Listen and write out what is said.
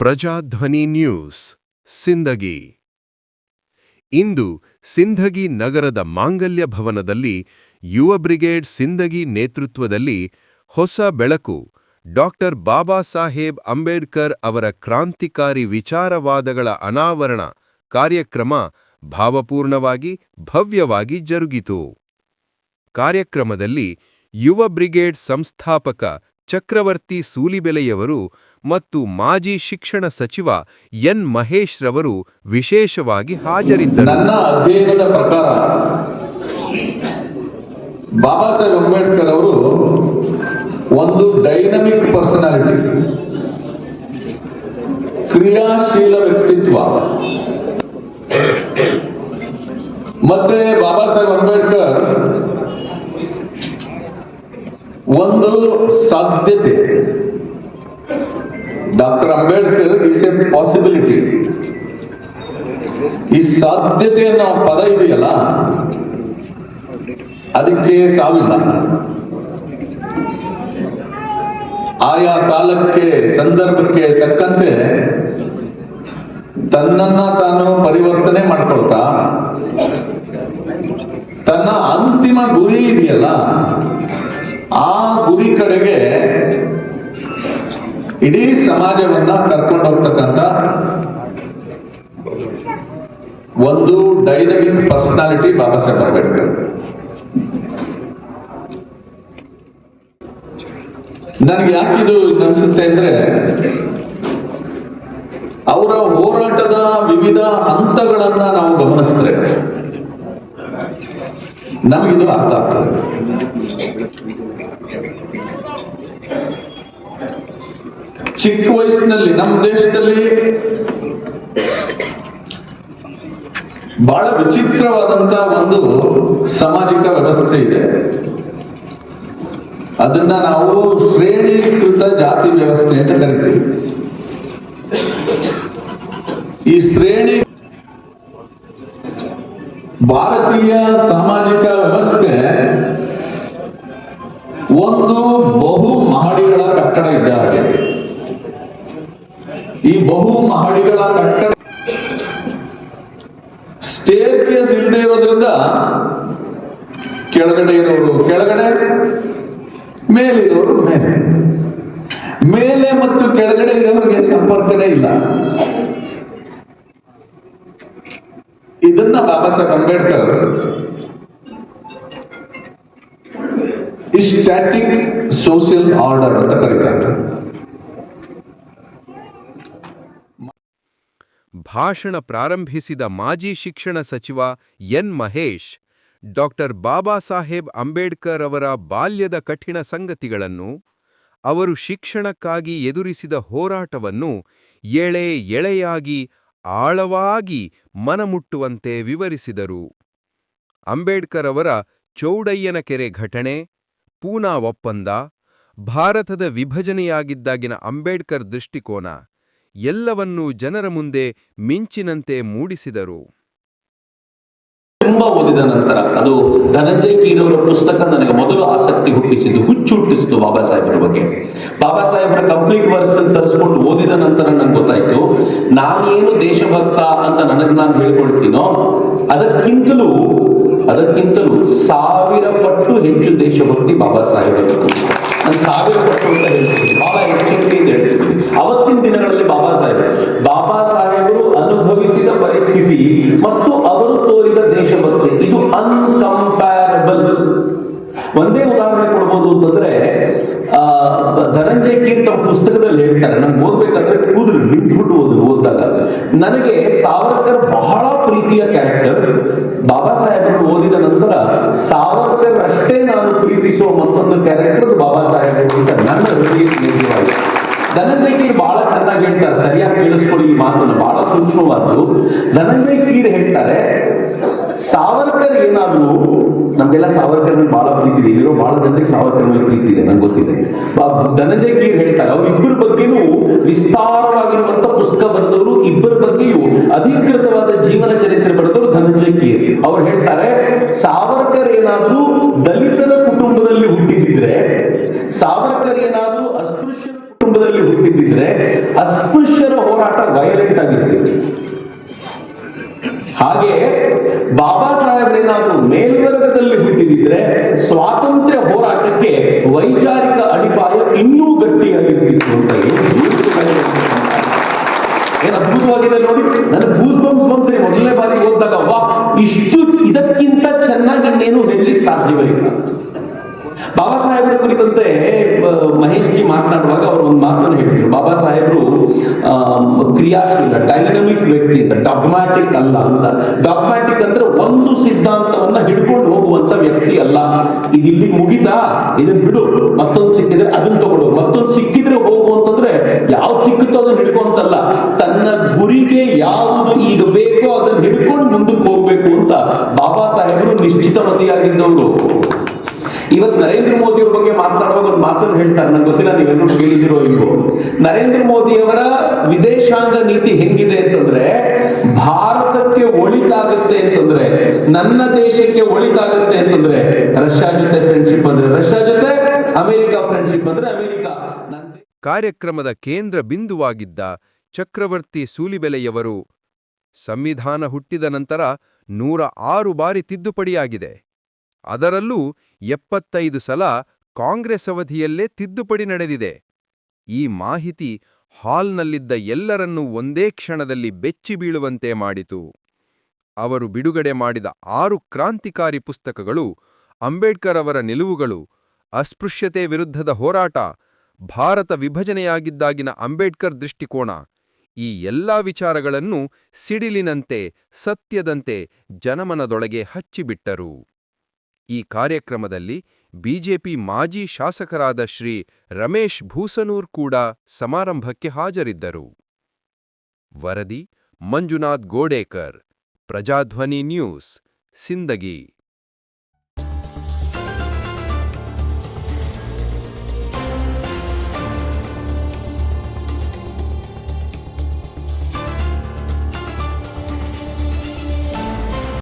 Prajadhwani news, Sindagi. ಇಂದು ಸಿಂಧಗಿ ನಗರದ ಮಾಂಗಲ್ಯ ಭವನದಲ್ಲಿ ಯುವ ಬ್ರಿಗೇಡ್ ಸಿಂದಗಿ ನೇತೃತ್ವದಲ್ಲಿ ಹೊಸ ಬೆಳಕು. ಡಾಕ್ಟರ್ ಬಾಬಾ ಸಾಹೇಬ್ ಅಂಬೇಡ್ಕರ್ ಅವರ ಕ್ರಾಂತಿಕಾರಿ ವಿಚಾರವಾದಗಳ ಅನಾವರಣ ಕಾರ್ಯಕ್ರಮ ಭಾವಪೂರ್ಣವಾಗಿ, ಭವ್ಯವಾಗಿ ಜರುಗಿತು. ಕಾರ್ಯಕ್ರಮದಲ್ಲಿ ಯುವ ಬ್ರಿಗೇಡ್ ಸಂಸ್ಥಾಪಕ ಚಕ್ರವರ್ತಿ ಸೂಲಿಬೆಲೆಯವರು ಮತ್ತು ಮಾಜಿ ಶಿಕ್ಷಣ ಸಚಿವ ಎನ್ ಮಹೇಶ್ ರವರು ವಿಶೇಷವಾಗಿ ಹಾಜರಿದ್ದರು. ನನ್ನ ಅಧ್ಯಯನದ ಪ್ರಕಾರ ಬಾಬಾ ಸಾಹೇಬ್ ಅಂಬೇಡ್ಕರ್ ಅವರು ಒಂದು ಡೈನಮಿಕ್ ಪರ್ಸನಾಲಿಟಿ ಕ್ರಿಯಾಶೀಲ ವ್ಯಕ್ತಿತ್ವ, ಮತ್ತೆ ಬಾಬಾ ಸಾಹೇಬ್ ಅಂಬೇಡ್ಕರ್ ಒಂದು ಸಾಧ್ಯತೆ. Ambedkar is a possibility. ಈ ಸಾಧ್ಯತೆ ಅನ್ನೋ ಪದ ಇದೆಯಲ್ಲ? ಅದಕ್ಕೆ ಸಾವಿಲ್ಲ. ಆಯಾ ಕಾಲಕ್ಕೆ, ಸಂದರ್ಭಕ್ಕೆ ತಕ್ಕಂತೆ ತನ್ನನ್ನ ತಾನು ಪರಿವರ್ತನೆ ಮಾಡ್ಕೊಳ್ತಾ, ತನ್ನ ಅಂತಿಮ ಗುರಿ ಇದೆಯಲ್ಲ? ಆ ಗುರಿ ಕಡೆಗೆ ಇಡೀ ಸಮಾಜವನ್ನ ಕರ್ಕೊಂಡು ಹೋಗ್ತಕ್ಕಂಥ ಒಂದು ಡೈನಮಿಕ್ ಪರ್ಸನಾಲಿಟಿ ಬಾಬಾ ಸಾಹೇಬ್ ಅಂಬೇಡ್ಕರ್. ನನಗೆ ಯಾಕಿದು ಅನ್ಸುತ್ತೆ ಅಂದ್ರೆ, ಅವರ ಹೋರಾಟದ ವಿವಿಧ ಹಂತಗಳನ್ನ ನಾವು ಗಮನಿಸಿದ್ರೆ ನಮಗಿದು ಅರ್ಥ ಆಗ್ತದೆ. ಚಿಕ್ಕ ವಯಸ್ಸಿನಲ್ಲಿ ನಮ್ಮ ದೇಶದಲ್ಲಿ ಬಹಳ ವಿಚಿತ್ರವಾದಂತ ಒಂದು ಸಾಮಾಜಿಕ ವ್ಯವಸ್ಥೆ ಇದೆ. ಅದನ್ನ ನಾವು ಶ್ರೇಣೀಕೃತ ಜಾತಿ ವ್ಯವಸ್ಥೆ ಅಂತ ಕರಿತೀವಿ. ಈ ಶ್ರೇಣಿ ಭಾರತೀಯ ಸಾಮಾಜಿಕ ವ್ಯವಸ್ಥೆ ಒಂದು ಬಹು ಮಹಡಿಗಳ ಕಟ್ಟಡ ಇದ್ದ ಈ ಬಹು ಮಹಡಿಗಳ ಕಟ್ಟಡ ಸ್ಟೇರ್ ಕೇಸ್ ಇಲ್ಲದೆ ಇರೋದ್ರಿಂದ ಕೆಳಗಡೆ ಇರೋರು, ಕೆಳಗಡೆ? ಮೇಲಿರೋರು ಮೇಲೆ. ಮೇಲೆ ಮತ್ತು ಕೆಳಗಡೆ ಇರೋರಿಗೆ ಸಂಪರ್ಕನೇ ಇಲ್ಲ. ಇದನ್ನ Baba Saheb Ambedkar static social order ಅಂತ ಕರೀತಾರೆ. ಭಾಷಣ ಪ್ರಾರಂಭಿಸಿದ ಮಾಜಿ ಶಿಕ್ಷಣ ಸಚಿವ ಎನ್ ಮಹೇಶ್, ಡಾಕ್ಟರ್ ಬಾಬಾ ಸಾಹೇಬ್ ಅಂಬೇಡ್ಕರ್ ಅವರ ಬಾಲ್ಯದ ಕಠಿಣ ಸಂಗತಿಗಳನ್ನು, ಅವರು ಶಿಕ್ಷಣಕ್ಕಾಗಿ ಎದುರಿಸಿದ ಹೋರಾಟವನ್ನು ಎಳೆ ಎಳೆಯಾಗಿ ಆಳವಾಗಿ ಮನಮುಟ್ಟುವಂತೆ ವಿವರಿಸಿದರು. ಅಂಬೇಡ್ಕರ್ ಅವರ ಚೌಡಯ್ಯನ ಕೆರೆ ಘಟನೆ, ಪೂನಾ ಒಪ್ಪಂದ, ಭಾರತದ ವಿಭಜನೆಯಾಗಿದ್ದಾಗಿನ ಅಂಬೇಡ್ಕರ್ ದೃಷ್ಟಿಕೋನ ಎಲ್ಲವನ್ನೂ ಜನರ ಮುಂದೆ ಮಿಂಚಿನಂತೆ ಮೂಡಿಸಿದರು. ತುಂಬಾ ಓದಿದ ನಂತರ ಅದು ಧನಂಜಯ ಕೀರವರ ಪುಸ್ತಕ ನನಗೆ ಮೊದಲು ಆಸಕ್ತಿ ಹುಟ್ಟಿಸಿದ್ದು, ಹುಚ್ಚು ಹುಟ್ಟಿಸಿತು ಬಾಬಾ ಸಾಹೇಬರ ಬಗ್ಗೆ. ಬಾಬಾ ಸಾಹೇಬರ ಕಂಪ್ಲೀಟ್ ವರ್ಕ್ಸ್ ಅಂತ ತರಿಸ್ಕೊಂಡು ಓದಿದ ನಂತರ ನಂಗೆ ಗೊತ್ತಾಯ್ತು ನಾನೇನು ದೇಶಭಕ್ತ ಅಂತ ನನಗೆ ನಾನು ಹೇಳ್ಕೊಳ್ತೀನೋ, ಅದಕ್ಕಿಂತಲೂ ಅದಕ್ಕಿಂತಲೂ ಸಾವಿರ ಪಟ್ಟು ಹೆಚ್ಚು ದೇಶಭಕ್ತಿ ಬಾಬಾ ಸಾಹೇಬರ ಸಾವಿರ ಪಟ್ಟು ಅಂತ ಹೇಳ್ತೀನಿ ಬಹಳ ಹೆಚ್ಚಿನ ಹೇಳ್ತೀನಿ. ಅವತ್ತಿನ ದಿನಗಳಲ್ಲಿ ಬಾಬಾ ಬಾಬಾ ಸಾಹೇಬರು ಅನುಭವಿಸಿದ ಪರಿಸ್ಥಿತಿ ಮತ್ತು ಅವರು ತೋರಿದ ದೇಶಭಕ್ತಿ ಇದು ಅನ್ಕಂಪ್ಯಾರಬಲ್ ಒಂದೇ ಉದಾಹರಣೆ ಕೊಡ್ಬೋದು ಅಂತಂದ್ರೆ ಧನಂಜಯ ಕೀರ್ತ ಪುಸ್ತಕದಲ್ಲಿ ಹೇಳ್ತಾರೆ ನಂಗೆ ಓದ್ಬೇಕಾದ್ರೆ ಕೂದಲು ನಿಂತ್ಬಿಟ್ಟು ಓದು, ಓದಿದಾಗ. ನನಗೆ ಸಾವರ್ಕರ್ ಬಹಳ ಪ್ರೀತಿಯ ಕ್ಯಾರೆಕ್ಟರ್ ಬಾಬಾ ಸಾಹೇಬರು ಓದಿದ ನಂತರ ಸಾವರ್ಕರ್ ಅಷ್ಟೇ ನಾನು ಪ್ರೀತಿಸುವ ಮತ್ತೊಂದು ಕ್ಯಾರೆಕ್ಟರ್ ಬಾಬಾ ಸಾಹೇಬ್ ನನ್ನ ಹೃದಯ ಧನಂಜಯ ಕೀರ್ ಬಹಳ ಚೆನ್ನಾಗಿ ಹೇಳ್ತಾರೆ, ಸರಿಯಾಗಿ ಕೇಳಿಸ್ಕೊಳ್ಳಿ ಈ ಮಾತನ್ನು, ಬಹಳ ಸೂಕ್ಷ್ಮವಾದ್ದು. ಧನಂಜಯ ಕೀರ್ ಹೇಳ್ತಾರೆ, ಸಾವರ್ಕರ್ ಏನಾದ್ರು, ನಮ್ಗೆಲ್ಲ ಸಾವರ್ಕರ್ ಬಹಳ ಪ್ರೀತಿ ಇದೆ ಬಹಳ ಜನರಿಗೆ ಸಾವರ್ಕರ್ ಮೇಲೆ ಪ್ರೀತಿ ಇದೆ, ನಂಗೆ ಗೊತ್ತಿದೆ. ಧನಂಜಯ ಕೀರ್ ಹೇಳ್ತಾರೆ, ಅವರಿಬ್ಬರ ಬಗ್ಗೆನೂ ವಿಸ್ತಾರವಾಗಿರುವಂತ ಪುಸ್ತಕ ಬರೆದವರು, ಇಬ್ಬರ ಬಗ್ಗೆಯೂ ಅಧಿಕೃತವಾದ ಜೀವನ ಚರಿತ್ರೆ ಬರೆದವರು ಧನಂಜಯ ಕೀರ್ ಅವ್ರು ಹೇಳ್ತಾರೆ, ಸಾವರ್ಕರ್ ಏನಾದ್ರೂ ದಲಿತರ ಕುಟುಂಬದಲ್ಲಿ ಹುಟ್ಟಿದ್ರೆ ಸಾವರ್ಕರ್ ಏನಾದ್ರೂ ಅಸ್ಪೃಶ್ಯರ ಹೋರಾಟ ವೈಲೆಂಟ್ ಆಗಿತ್ತು ಹಾಗೆ ಬಾಬಾ ಸಾಹೇಬ್ರೇನಾದ್ರೂ ಮೇಲ್ವರ್ಗದಲ್ಲಿ ಬಿಟ್ಟಿದ್ರೆ ಸ್ವಾತಂತ್ರ್ಯ ಹೋರಾಟಕ್ಕೆ ವೈಚಾರಿಕ ಅಡಿಪಾಯ ಇನ್ನೂ ಗಟ್ಟಿಯಾಗಿರ್ತಿತ್ತು ಅಂತ ಏನು ಅದ್ಭುತವಾಗಿದೆ ನೋಡಿ, ನನಗೆ ಗೂಸ್ ಬಂಪ್ಸ್ ಮೊದಲನೇ ಬಾರಿ ಓದಿದಾಗ ವಾ ಇಷ್ಟು ಇದಕ್ಕಿಂತ ಚೆನ್ನಾಗಿ ಇನ್ನೇನು ಹೇಳಲಿಕ್ಕೆ ಸಾಧ್ಯವಿಲ್ಲ. ಬಾಬಾ ಸಾಹೇಬ್ರ ಕುರಿತಂತೆ ಮಹೇಶ್ ಜಿ ಮಾತನಾಡುವಾಗ ಅವರು ಒಂದು ಮಾತನ್ನು ಕ್ರಿಯಾಶೀಲ ಡೈನಮಿಕ್ ವ್ಯಕ್ತಿ ಅಂತ ಡಾಗ್ಮ್ಯಾಟಿಕ್ ಅಲ್ಲ ಅಂತ. ಡಾಗ್ಮ್ಯಾಟಿಕ್ ಅಂದ್ರೆ ಒಂದು ಸಿದ್ಧಾಂತವನ್ನ ಹಿಡ್ಕೊಂಡು ಹೋಗುವಂತ ವ್ಯಕ್ತಿ ಅಲ್ಲ. ಇದು ಇಲ್ಲಿ ಮುಗಿತಾ? ಇದನ್ನ ಬಿಡು. ಮತ್ತೊಂದು ಸಿಕ್ಕಿದ್ರೆ ಅದನ್ನ ಬಗ್ಗೆ ಒಂದು ಮಾತನ್ನು ಹೇಳ್ತಾರೆ. ನಂಗೆ ಗೊತ್ತಿಲ್ಲ, ನೀವೆಲ್ಲರೂ ಕೇಳಿದಿರೋ ಇಲ್ವೋ. ನರೇಂದ್ರ ಮೋದಿ ಅವರ ವಿದೇಶಾಂಗ ನೀತಿ ಹೆಂಗಿದೆ ಅಂತಂದ್ರೆ, ಭಾರತಕ್ಕೆ ಒಳಿತಾಗುತ್ತೆ ಅಂತಂದ್ರೆ, ನನ್ನ ದೇಶಕ್ಕೆ ಒಳಿತಾಗುತ್ತೆ ಅಂತಂದ್ರೆ, ರಷ್ಯಾ ಜೊತೆ ಫ್ರೆಂಡ್ಶಿಪ್ ಅಂದ್ರೆ ರಷ್ಯಾ ಜೊತೆ, ಅಮೆರಿಕ ಫ್ರೆಂಡ್ಶಿಪ್ ಅಂದ್ರೆ ಅಮೆರಿಕ. ಕಾರ್ಯಕ್ರಮದ ಕೇಂದ್ರ ಬಿಂದುವಾಗಿದ್ದ ಚಕ್ರವರ್ತಿ ಸೂಲಿಬೆಲೆಯವರು ಸಂವಿಧಾನ ಹುಟ್ಟಿದ ನಂತರ ನೂರ ಆರು ಬಾರಿ ತಿದ್ದುಪಡಿಯಾಗಿದೆ. ಅದರಲ್ಲೂ ಎಪ್ಪತ್ತೈದು ಸಲ ಕಾಂಗ್ರೆಸ್ ಅವಧಿಯಲ್ಲೇ ತಿದ್ದುಪಡಿ ನಡೆದಿದೆ. ಈ ಮಾಹಿತಿ ಹಾಲ್ನಲ್ಲಿದ್ದ ಎಲ್ಲರನ್ನೂ ಒಂದೇ ಕ್ಷಣದಲ್ಲಿ ಬೆಚ್ಚಿ ಬೀಳುವಂತೆ ಮಾಡಿತು. ಅವರು ಬಿಡುಗಡೆ ಮಾಡಿದ ಆರು ಕ್ರಾಂತಿಕಾರಿ ಪುಸ್ತಕಗಳು, ಅಂಬೇಡ್ಕರ್ ಅವರ ನಿಲುವುಗಳು, ಅಸ್ಪೃಶ್ಯತೆ ವಿರುದ್ಧದ ಹೋರಾಟ, ಭಾರತ ವಿಭಜನೆಯಾಗಿದ್ದಾಗಿನ ಅಂಬೇಡ್ಕರ್ ದೃಷ್ಟಿಕೋನ, ಈ ಎಲ್ಲಾ ವಿಚಾರಗಳನ್ನು ಸಿಡಿಲಿನಂತೆ ಸತ್ಯದಂತೆ ಜನಮನದೊಳಗೆ ಹಚ್ಚಿಬಿಟ್ಟರು. ಈ ಕಾರ್ಯಕ್ರಮದಲ್ಲಿ ಬಿಜೆಪಿ ಮಾಜಿ ಶಾಸಕರಾದ ಶ್ರೀ ರಮೇಶ್ ಭೂಸನೂರ್ ಕೂಡ ಸಮಾರಂಭಕ್ಕೆ ಹಾಜರಿದ್ದರು. ವರದಿ ಮಂಜುನಾಥ್ ಗೋಡೇಕರ್, ಪ್ರಜಾಧ್ವನಿ ನ್ಯೂಸ್, ಸಿಂದಗಿ.